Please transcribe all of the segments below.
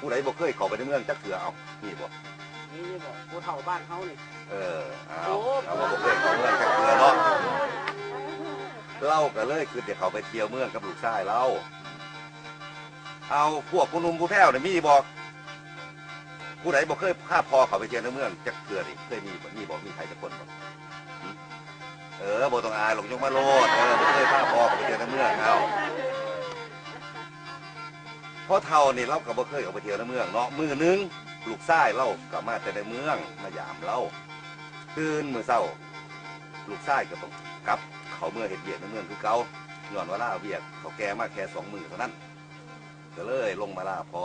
ผู้ใดบ่เคยเข้าไปในเมืองจักเถื่อเอานี่บ่นี่บอกผู้เฒ่าบ้านเขานี่เออเอาเอาว่าบ่เคยเข้าเมืองจักเถื่อเนาะเราก็เลยคือจะเข้าไปเที่ยวเมืองกับลูกชายเราเอาพวกผู้หนุ่มผู้แพ้วนี่มีบ่ผู้ใดบ่เคยพาพ่อเขาไปเที่ยวในเมืองจักเถื่อนี่เคยมีบ่มีบ่มีใครสักคนบ่หึเออบ่ต้องอายหรอกยกมาโลดเออบ่เคยพาพ่อเขาไปเที่ยวในเมืองเอาเพราะเท่านี่เราก็บ่เคยออกไปเที่ยวในเมืองเนาะมือหนึงลูกชายเราก็มาแต่ในเมืองมายามเราตื่นมือเช้า ลูกชายก็ต้องกลับ เขาเมื่อเห็ดเวียกในเมืองคือเก่าย้อนว่าลาเวียกเขาแก่มาแค่สองมือเท่านั้นก็เลยลงมาล่าพอ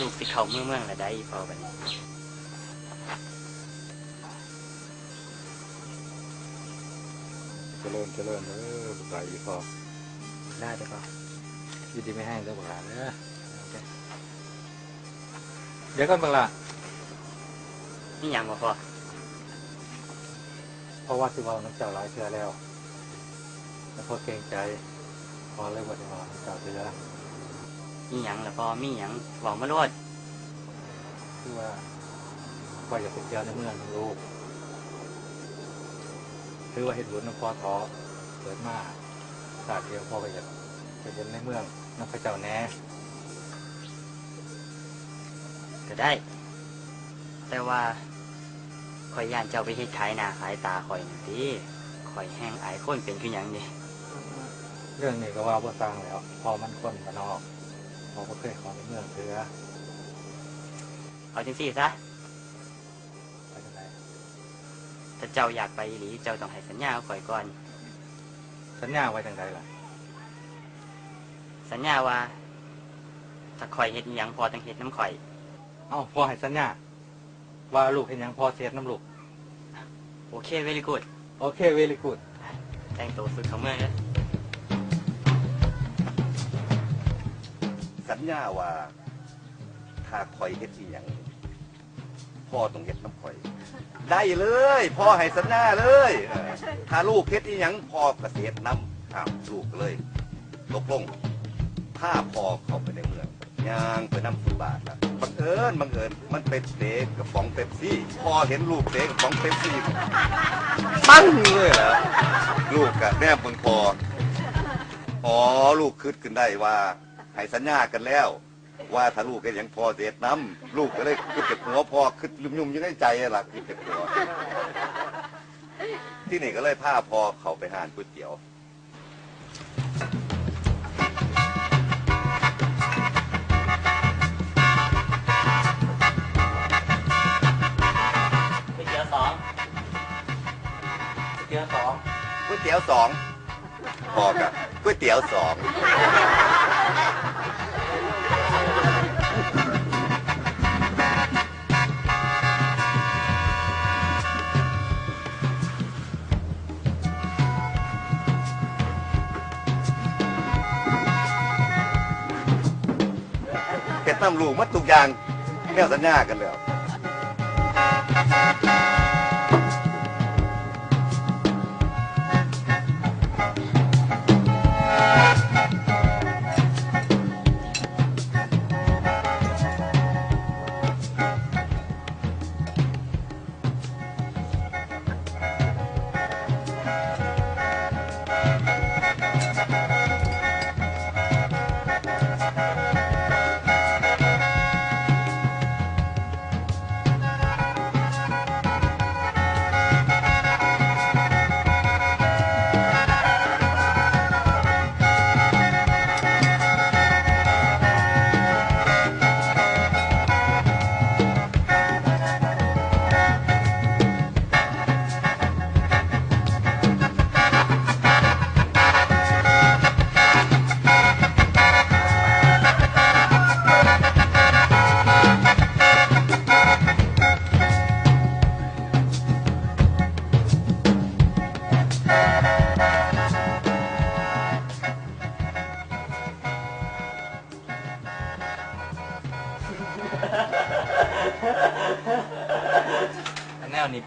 ลูกสิเขาเมืองเมืองละได้พอบัดนี้ เจริญเจริญเออบุกหลาอีพอได้ได้ปะยินดีไม่ให้เด้อบุกหลาเด้อโอเคเดี๋ยวก่อนบุกหลานี่ยังบ่พอเพราะว่าสิเว่าน้ำเจ้าหลายเชื่อแล้วแล้วพอเกรงใจ พอเลยบ่ได้เว่าน้ำเจ้าเชื่อนี่ยังละพอมีหยังบอกมาโลดคือว่าว่าอยากไปเที่ยวในเมืองลูก คือว่าเห็นบุญน้ำพอท้อเกิดมาศาสตร์เดียวพอไปอยากไปเห็นในเมืองน้ำพระเจ้าแหน่ก็ได้ แต่ว่าข่อยย่านเจ้าไปเฮ็ดขายหน้าขายตาข่อยนี่ติข่อยแห้งอายคนเป็นคือหยังนี่เรื่องนี้ก็ว่าบ่สร้างแล้ว พอมันคนมานอกพอบ่เคยเขอในเมืองเถือเอาจังซี่ซะ ถ้าเจ้าอยากไปอีหลีเจ้าต้องให้สัญญากับข่อยก่อน สัญญาไว้จังไดล่ะ สัญญาว่า ถ้าข่อยเฮ็ดอิหยังพอต้องเฮ็ดน้ำข่อย เอ้าพอให้สัญญา ว่าลูกเห็นหยังพอเสียน้ำลูก โอเค very good โอเคเวลิกูดแต่งตัวสุดเขาเมืองเลยสัญญาว่า ถ้าคอยเฮ็ดอีหยัง พ่อต้องเฮ็ดน้ำข่อย ได้เลยพ่อให้สัญญาเลยเออถ้าลูกเฮ็ดอีหยังพ่อก็เสียน้ำครับลูกเลยตกลงถ้าพ่อเข้าไปในเมืองยางไปน้ำสุบาทละบังเอิญบังเอิญมันเป็นเตะกับป๋องเป๊ปซี่พ่อเห็นลูกเตะกับป๋องเป๊ปซี่ปั้งเลยเหรอลูกกะแนบเบิ่งพออ๋อลูกคิดขึ้นได้ว่าให้สัญญากันแล้ว ว่าถ้าลูกก็ยังพอเสียน้ำลูกก็เลยคิดเก็บหัวพอคิดยุ่มๆอยู่ในใจหลักคิดเก็บหัว ที่นี่ก็เลยพาพอเขาไปหานก๋วยเตี๋ยว ก๋วยเตี๋ยวสองเกียร์สองก๋วยเตี๋ยวสองพอกับก๋วยเตี๋ยวสองำลูกมัดทุกอย่างแนวสัญญากันแล้ว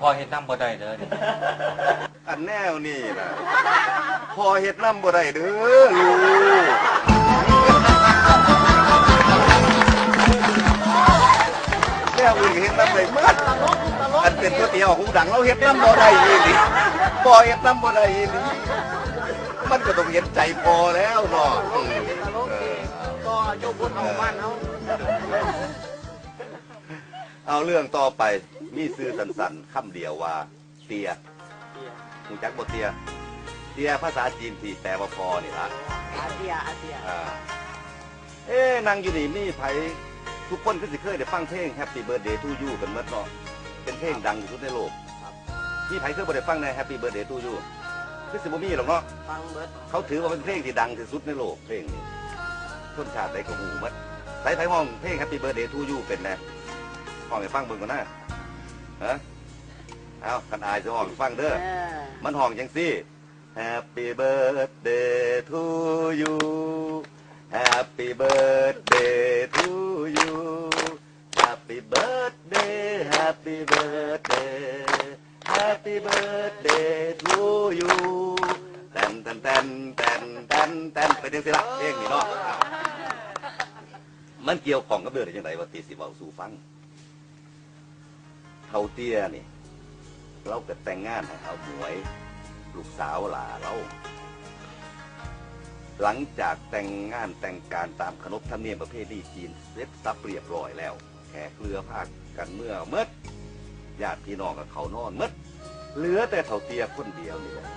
พ่อเฮ็ดน้ำบ่ได้เด้อนี่อันแนวนี่นะพอเฮ็ดน้ำบ่ได้เด้อลูกแม่อุ่นก็เฮ็ดน้ำได้หมัดอันเป็นก๋วยเตี๋ยวหูดังเราเฮ็ดน้ำบ่ได้อีหลีพอเฮ็ดน้ำบ่ได้อีหลีมันก็ต้องเห็นใจพอแล้วเนาะอืมตลกเอดีอก็โยกผู้เฒ่าบ้านเขาเอาเรื่องต่อไป มีซื้อสันๆคำเดียวว่า เตียหูจักบ่เตีย เตียภาษาจีนที่แปลว่าพอนี่ละอาเซียอาเซียอ่าเอ๊ะนางอยู่นี่มีไผทุกคนก็สิเคยได้ฟังเพลง Happy Birthday to You กันเมื่อเนาะเป็นเพลงดังที่สุดในโลกมีไผเคยบ่ได้ฟังใน Happy Birthday to You คือสิบ่มีหรอกเนาะฟังเบิดเขาถือว่าเป็นเพลงที่ดังที่สุดในโลกเพลงนี้ชนชาติใดก็หูหมัดใส่ไผห้องเพลง Happy Birthday to You เป็นแน่ห้องให้ฟังเบิ่งก่อนนะ ฮะเอาคันอายจะห้องให้ฟังเด้อเออมันห้องจังสิ Happy birthday to you Happy birthday to you Happy birthday Happy birthday Happy birthday to you แตนแตนแตนแตนแตนแตนไปจังสิละเพลงนี่เนาะอ้าวมันเกี่ยวของกับเรื่องได้ยังไงว่าตีสิเบาสู่ฟัง เท่าเตี้ยนี่เราก็แต่งงานให้เอาหมวย ลูกสาวหลาเรา หลังจากแต่งงานแต่งการตามขนบธรรมเนียมประเพณีจีนเสร็จสับเรียบร้อยแล้วแขกเรือภาคกันเมื่อเมื่อญาติพี่น้องกับเขานอนเมื่อเหลือแต่เท่าเตียคนเดียวนี่แหละ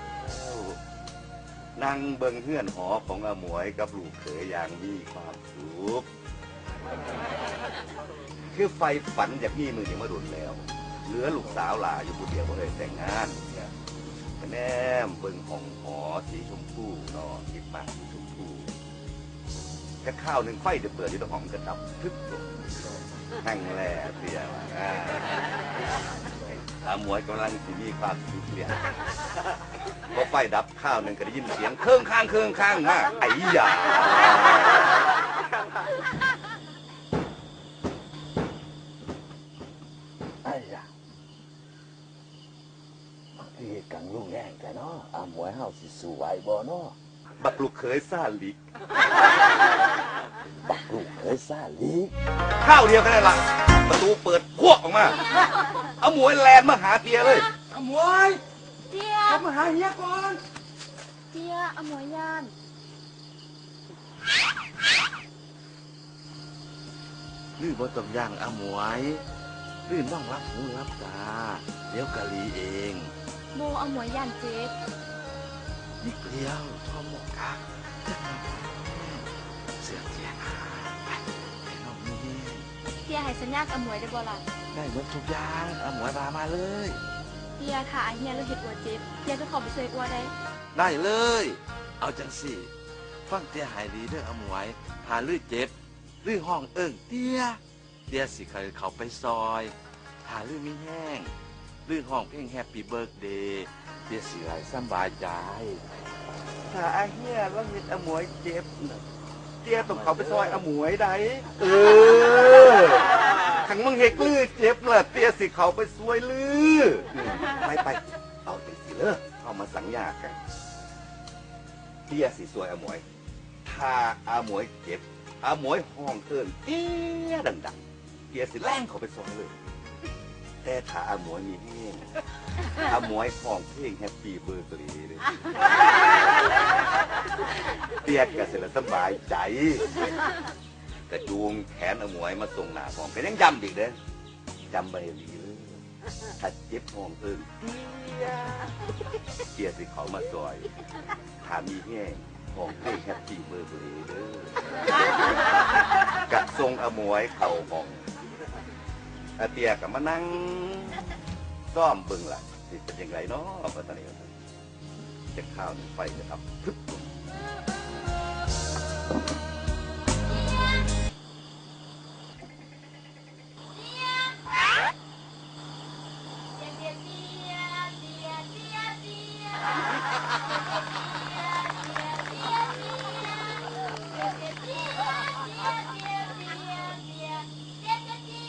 นั่งเบิงเฮือนหอของอาหมวยกับลูกเขยอย่างมีความสุขคือไฟฝันจากพี่มือยังมาดุนแล้ว เหลือลูกสาวหลาอยู่คนเดียวก็เลยแต่งงานเนี่ยแนมเบิ่งห้องหอสีชมพูนาะสีปากสีชมพูแค่ข้าวหนึ่งไฟจะเปิดอยู่ตรงห้องก็ดับทึบลงแห้งแล่เสียอ่าหมวยกำลังสิมีความสุขเนี่ยพอไฟดับข้าวหนึ่งก็ได้ยินเสียงเครื่องข้างเครื่องข้างมากไอ้ยา ไอ้ยะคือเหตุการณ์รุนแรงแต่เนาะอามวยเฮาสิสู้ไหวบ่เนาะบักลูกเขยซ่าลิก บักลูกเคยซ่าลีกข้าวเดียวกันได้ละประตูเปิดพวกออกมาเอาหมวยแลนมาหาเตียเลยขโมยเจียทำมาหาเฮียก่อนเจียอมวยยานลือบ่ต้องย่างอามวย ลือน้องรับหูรับตาเดี๋ยวกะลีเองโมอมวยยานเจ็บนิดเดียวทอมหมกกะจะมาเสือกเสียหาไปไปน้องนี่เจียให้สัญญากับอมวยได้บ่ล่ะได้หมดทุกอย่างอามวยพามาเลยเจียค่ะอาเฮียเราเห็ดอัวเจ็บเจียก็ขอไปช่วยอัวได้ได้เลย เอาจังสิฟังเตี้ยหายดีเด้ออามวยหาลือเจ็บลือห้องเอิ่งเตี้ย เตี้ยสิเคยเขาไปซอย หาลือมีแห้งลือห้องเพลงแฮปปี้เบิร์กเดย์เตี้ยสิไหลสำบายใจถ้าอาเฮียแล้วเห็นอาหมวยเจ็บน่ะเตี้ยต้องเขาไปซอยอาหมวยได้เออขังมึงเฮกลือเจ็บล่ะเตี้ยสิเขาไปซวยลืออืมไปไปเอาไปสิเลอเอามาสัญญากันเตี้ยสิซวยอาหมวยถ้าอาหมวยเจ็บอาหมวยห้องเอินเตี้ยดังๆ เสียสิแล่งเขาไปซอยเลย แต่ถ้าอาหมวยมีแห้งอาหมวยห้องเพลงแฮปปี้เบอร์กรีเลยเตียกกะเสร็จแล้วสบายใจกระจูงแขนอาหมวยมาส่งหน้าห้องก็นยังจำอีกเด้อจำไปดีเลยถ้าเจ็บห้องเอินเตี้ยเตียสิเขามาซอยถามมีแห้งห้องเพลงแฮปปี้เบอร์เบอร์เด้อกะทรงอาหมวยเข่าห้อง อาเตียกับมานั่งซ่อมเบิ่งล่ะสิเป็นยังไงเนาะปัตตานีจะข้าวหนึ่งไฟจะทับพึบลง